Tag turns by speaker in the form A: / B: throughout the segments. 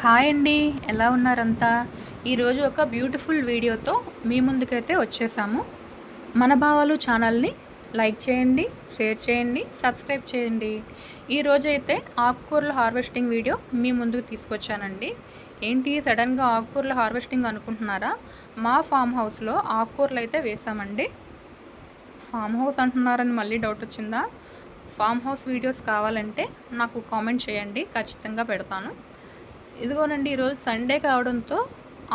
A: Hi అండి ఎలా ఉన్నారంతా? ఈరోజు ఒక బ్యూటిఫుల్ వీడియోతో మీ ముందుకైతే వచ్చేసాము. మన భావాలు ఛానల్ని లైక్ చేయండి షేర్ చేయండి సబ్స్క్రైబ్ చేయండి. ఈరోజు అయితే ఆకుకూరల హార్వెస్టింగ్ వీడియో మీ ముందుకు తీసుకొచ్చానండి. ఏంటి సడన్గా ఆకుకూరల హార్వెస్టింగ్ అనుకుంటున్నారా? మా ఫామ్ హౌస్లో ఆకుకూరలు అయితే వేసామండి. ఫామ్ హౌస్ అంటున్నారని మళ్ళీ డౌట్ వచ్చిందా? ఫామ్ హౌస్ వీడియోస్ కావాలంటే నాకు కామెంట్ చేయండి ఖచ్చితంగా పెడతాను. ఇదిగోనండి ఈరోజు సండే కావడంతో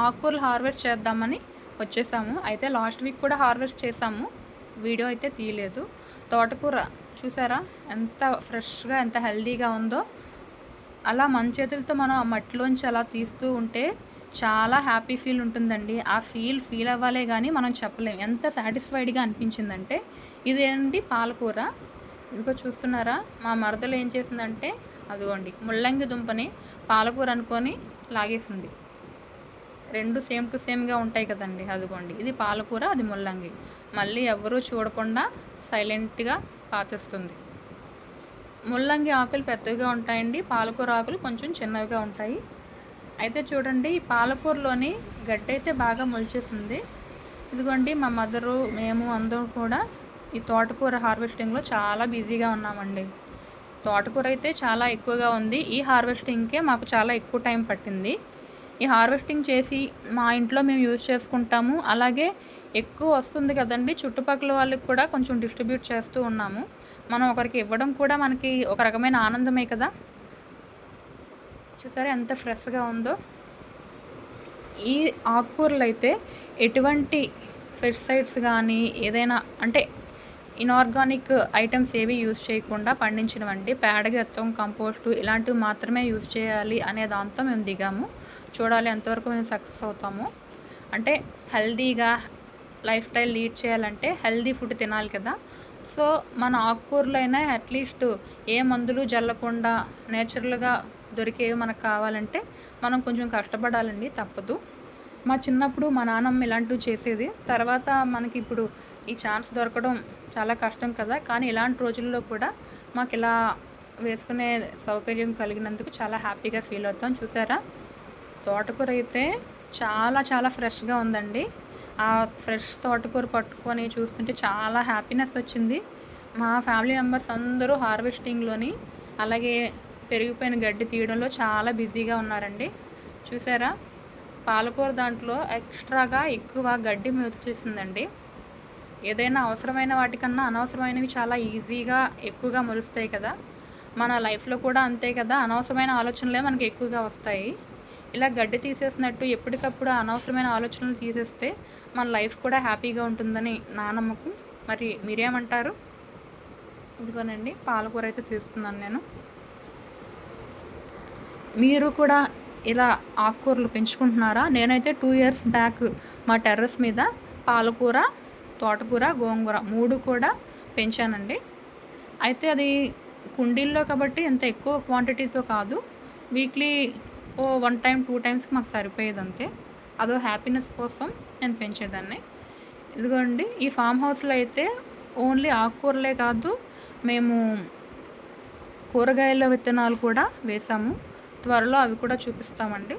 A: ఆకుకూరలు హార్వెస్ట్ చేద్దామని వచ్చేసాము. అయితే లాస్ట్ వీక్ కూడా హార్వెస్ట్ చేసాము వీడియో అయితే తీయలేదు. తోటకూర చూసారా? ఎంత ఫ్రెష్గా ఎంత హెల్దీగా ఉందో. అలా మన చేతులతో మనం ఆ మట్టిలోంచి అలా తీస్తూ ఉంటే చాలా హ్యాపీ ఫీల్ ఉంటుందండి. ఆ ఫీల్ ఫీల్ అవ్వాలే కానీ మనం చెప్పలేం. ఎంత సాటిస్ఫైడ్గా అనిపించిందంటే ఇదేంటి పాలకూర? ఇదిగో చూస్తున్నారా? మా మరదలు ఏం చేసిందంటే అదిగోండి ముల్లంగి దుంపని పాలకూర అనుకొని లాగేసింది. రెండు సేమ్ టు సేమ్గా ఉంటాయి కదండి అదిగోండి. ఇది పాలకూర అది ముల్లంగి. మళ్ళీ ఎవరూ చూడకుండా సైలెంట్గా పాతిస్తుంది. ముల్లంగి ఆకులు పెద్దగా ఉంటాయండి పాలకూర ఆకులు కొంచెం చిన్నవిగా ఉంటాయి. అయితే చూడండి ఈ పాలకూరలోని గడ్డి అయితే బాగా మొలిచేసింది. ఇదిగోండి మా మదరు మేము అందరూ కూడా ఈ తోటకూర హార్వెస్టింగ్లో చాలా బిజీగా ఉన్నామండి. తోటకూర అయితే చాలా ఎక్కువగా ఉంది. ఈ హార్వెస్టింగ్కే మాకు చాలా ఎక్కువ టైం పట్టింది. ఈ హార్వెస్టింగ్ చేసి మా ఇంట్లో మేము యూజ్ చేసుకుంటాము. అలాగే ఎక్కువ వస్తుంది కదండి చుట్టుపక్కల వాళ్ళకి కూడా కొంచెం డిస్ట్రిబ్యూట్ చేస్తూ ఉన్నాము. మనం ఒకరికి ఇవ్వడం కూడా మనకి ఒక రకమైన ఆనందమే కదా. చూసారా ఎంత ఫ్రెష్గా ఉందో. ఈ ఆకుకూరలు అయితే ఎటువంటి పెస్టిసైడ్స్ కానీ ఏదైనా అంటే ఇనార్గానిక్ ఐటమ్స్ ఏవి యూజ్ చేయకుండా పండించినవండి. పేడగత్తం కంపోస్టు ఇలాంటివి మాత్రమే యూజ్ చేయాలి అనే దాంతో మేము దిగాము. చూడాలి ఎంతవరకు మేము సక్సెస్ అవుతాము. అంటే హెల్దీగా లైఫ్ స్టైల్ లీడ్ చేయాలంటే హెల్దీ ఫుడ్ తినాలి కదా. సో మన ఆకుకూరలైనా అట్లీస్ట్ ఏ మందులు జల్లకుండా నేచురల్గా దొరికేవి మనకు కావాలంటే మనం కొంచెం కష్టపడాలండి తప్పదు. మా చిన్నప్పుడు మా నాన్నమ్మ ఇలాంటివి చేసేది. తర్వాత మనకి ఇప్పుడు ఈ ఛాన్స్ దొరకడం చాలా కష్టం కదా. కానీ ఇలాంటి రోజుల్లో కూడా మాకు ఇలా వేసుకునే సౌకర్యం కలిగినందుకు చాలా హ్యాపీగా ఫీల్ అవుతాం. చూసారా? తోటకూర అయితే చాలా చాలా ఫ్రెష్గా ఉందండి. ఆ ఫ్రెష్ తోటకూర పట్టుకొని చూస్తుంటే చాలా హ్యాపీనెస్ వచ్చింది. మా ఫ్యామిలీ మెంబర్స్ అందరూ హార్వెస్టింగ్లోని అలాగే పెరిగిపోయిన గడ్డి తీయడంలో చాలా బిజీగా ఉన్నారండి. చూసారా? పాలకూర దాంట్లో ఎక్స్ట్రాగా ఎక్కువ గడ్డి మొలిచేసిందండి ఏదైనా అవసరమైన వాటికన్నా అనవసరమైనవి చాలా ఈజీగా ఎక్కువగా మొలుస్తాయి కదా. మన లైఫ్లో కూడా అంతే కదా. అనవసరమైన ఆలోచనలే మనకి ఎక్కువగా వస్తాయి. ఇలా గడ్డి తీసేసినట్టు ఎప్పటికప్పుడు అనవసరమైన ఆలోచనలు తీసేస్తే మన లైఫ్ కూడా హ్యాపీగా ఉంటుందని నా నమ్మకం. మరి మీరేమంటారు? ఇదిగోనండి పాలకూర అయితే తీస్తున్నాను నేను. మీరు కూడా ఇలా ఆకుకూరలు పెంచుకుంటున్నారా? నేనైతే టూ ఇయర్స్ బ్యాక్ మా టెర్రస్ మీద పాలకూర తోటకూర గోంగూర మూడు కూడా పెంచానండి. అయితే అది కుండీల్లో కాబట్టి ఎంత ఎక్కువ క్వాంటిటీతో కాదు. వీక్లీ ఓ వన్ టైం టూ టైమ్స్కి మాకు సరిపోయేది అంతే. అదో హ్యాపీనెస్ కోసం నేను పెంచేదాన్ని. ఇదిగోండి ఈ ఫామ్ హౌస్లో అయితే ఓన్లీ ఆకుకూరలే కాదు మేము కూరగాయల విత్తనాలు కూడా వేసాము. త్వరలో అవి కూడా చూపిస్తామండి.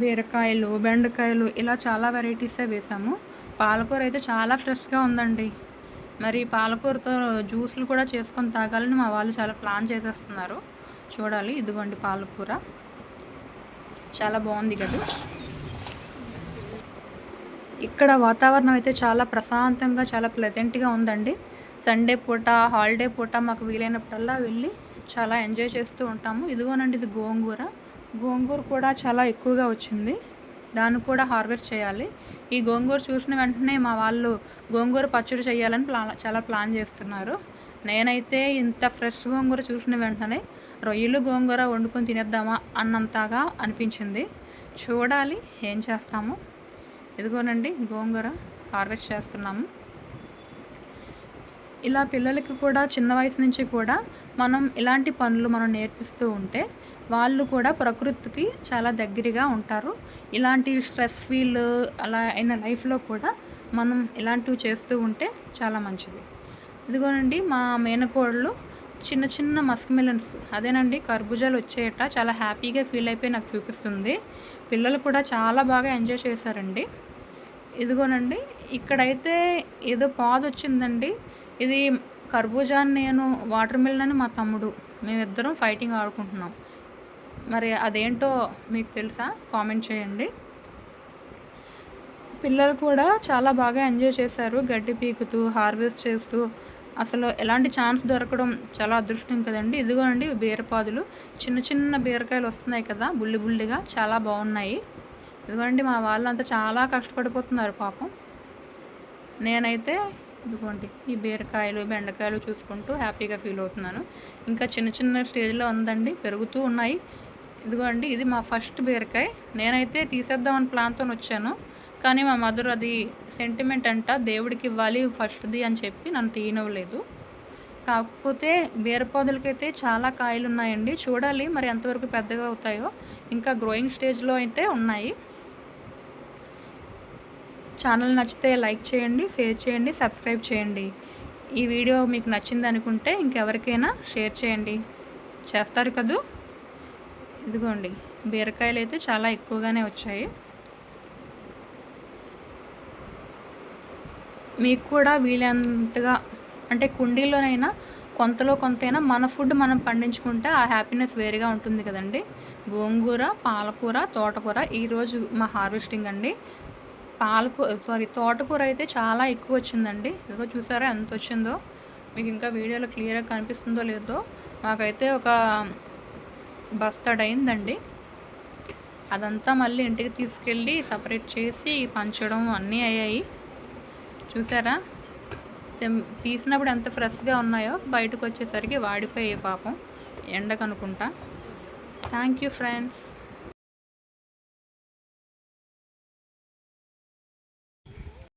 A: బీరకాయలు బెండకాయలు ఇలా చాలా వెరైటీసే వేసాము. పాలకూర అయితే చాలా ఫ్రెష్గా ఉందండి. మరి పాలకూరతో జ్యూస్లు కూడా చేసుకొని తాగాలని మా వాళ్ళు చాలా ప్లాన్ చేసేస్తున్నారు. చూడాలి ఇదిగోండి పాలకూర. చాలా బాగుంది కదా ఇక్కడ వాతావరణం అయితే చాలా ప్రశాంతంగా చాలా ప్లెజెంట్గా ఉందండి. సండే పూట హాలిడే పూట మాకు వీలైనప్పుడల్లా వెళ్ళి చాలా ఎంజాయ్ చేస్తూ ఉంటాము. ఇదిగోనండి ఇది గోంగూర. గోంగూర కూడా చాలా ఎక్కువగా వచ్చింది. దాన్ని కూడా హార్వెస్ట్ చేయాలి. ఈ గోంగూర చూసిన వెంటనే మా వాళ్ళు గోంగూర పచ్చడి చేయాలని ప్లా చాలా ప్లాన్ చేస్తున్నారు. నేనైతే ఇంత ఫ్రెష్ గోంగూర చూసిన వెంటనే రొయ్యలు గోంగూర వండుకొని తినేద్దామా అన్నంతగా అనిపించింది. చూడాలి ఏం చేస్తాము. ఇదిగోనండి గోంగూర హార్వెస్ట్ చేస్తున్నాము. ఇలా పిల్లలకి కూడా చిన్న వయసు నుంచి కూడా మనం ఇలాంటి పనులు మనం నేర్పిస్తూ ఉంటే వాళ్ళు కూడా ప్రకృతికి చాలా దగ్గరగా ఉంటారు. ఇలాంటి స్ట్రెస్ ఫీల్ అలా అయిన లైఫ్లో కూడా మనం ఇలాంటివి చేస్తూ ఉంటే చాలా మంచిది. ఇదిగోనండి మా మేనకోడలు చిన్న చిన్న మస్క్ మిలన్స్ అదేనండి కర్బూజాలు వచ్చేట చాలా హ్యాపీగా ఫీల్ అయిపోయి నాకు చూపిస్తుంది. పిల్లలు కూడా చాలా బాగా ఎంజాయ్ చేశారండి. ఇదిగోనండి ఇక్కడైతే ఏదో పాదు వచ్చిందండి ఇది కర్బూజా నేను వాటర్ మిలన్ అని మా తమ్ముడు మేమిద్దరం ఫైటింగ్ ఆడుకుంటున్నాం. మరి అదేంటో మీకు తెలుసా? కామెంట్ చేయండి. పిల్లలు కూడా చాలా బాగా ఎంజాయ్ చేశారు. గడ్డి పీకుతూ హార్వెస్ట్ చేస్తూ. అసలు ఎలాంటి ఛాన్స్ దొరకడం చాలా అదృష్టం కదండి. ఇదిగోండి బీరపాదులు. చిన్న చిన్న బీరకాయలు వస్తున్నాయి కదా బుల్లి బుల్లిగా చాలా బాగున్నాయి. ఇదిగోండి మా వాళ్ళంతా చాలా కష్టపడిపోతున్నారు పాపం. నేనైతే ఇదిగోండి ఈ బీరకాయలు బెండకాయలు చూసుకుంటూ హ్యాపీగా ఫీల్ అవుతున్నాను. ఇంకా చిన్న చిన్న స్టేజ్లో ఉందండి పెరుగుతూ ఉన్నాయి. ఇదిగోండి ఇది మా ఫస్ట్ బీరకాయ. నేనైతే తీసేద్దామని ప్లాన్తో వచ్చాను. కానీ మా మదర్ అది సెంటిమెంట్ అంట దేవుడికి ఇవ్వాలి ఫస్ట్ది అని చెప్పి నన్ను తీయనివ్వలేదు. కాకపోతే బీరపొదలకైతే చాలా కాయలు ఉన్నాయండి చూడాలి మరి ఎంతవరకు పెద్దగా అవుతాయో. ఇంకా గ్రోయింగ్ స్టేజ్లో అయితే ఉన్నాయి. ఛానల్ నచ్చితే లైక్ చేయండి షేర్ చేయండి సబ్స్క్రైబ్ చేయండి. ఈ వీడియో మీకు నచ్చింది అనుకుంటే ఇంకెవరికైనా షేర్ చేయండి. చేస్తారు కదూ? ఇదిగోండి బీరకాయలు అయితే చాలా ఎక్కువగానే వచ్చాయి. మీకు కూడా వీలైనంతగా అంటే కుండీలోనైనా కొంతలో కొంతైనా మన ఫుడ్ మనం పండించుకుంటే ఆ హ్యాపీనెస్ వేరుగా ఉంటుంది కదండి. గోంగూర పాలకూర తోటకూర ఈరోజు మా హార్వెస్టింగ్ అండి. పాలకూర సారీ తోటకూర అయితే చాలా ఎక్కువ వచ్చిందండి ఇదిగో చూసారా ఎంత వచ్చిందో మీకు ఇంకా వీడియోలో క్లియర్గా కనిపిస్తుందో లేదో? మాకైతే ఒక బస్తాడైందండి అదంతా మళ్ళీ ఇంటికి తీసుకెళ్ళి సపరేట్ చేసి పంచడం అన్నీ అయ్యాయి. చూసారా? తీసినప్పుడు ఎంత ఫ్రెష్గా ఉన్నాయో బయటకు వచ్చేసరికి వాడిపోయాయి పాపం ఎండకనుకుంటా. Thank you friends.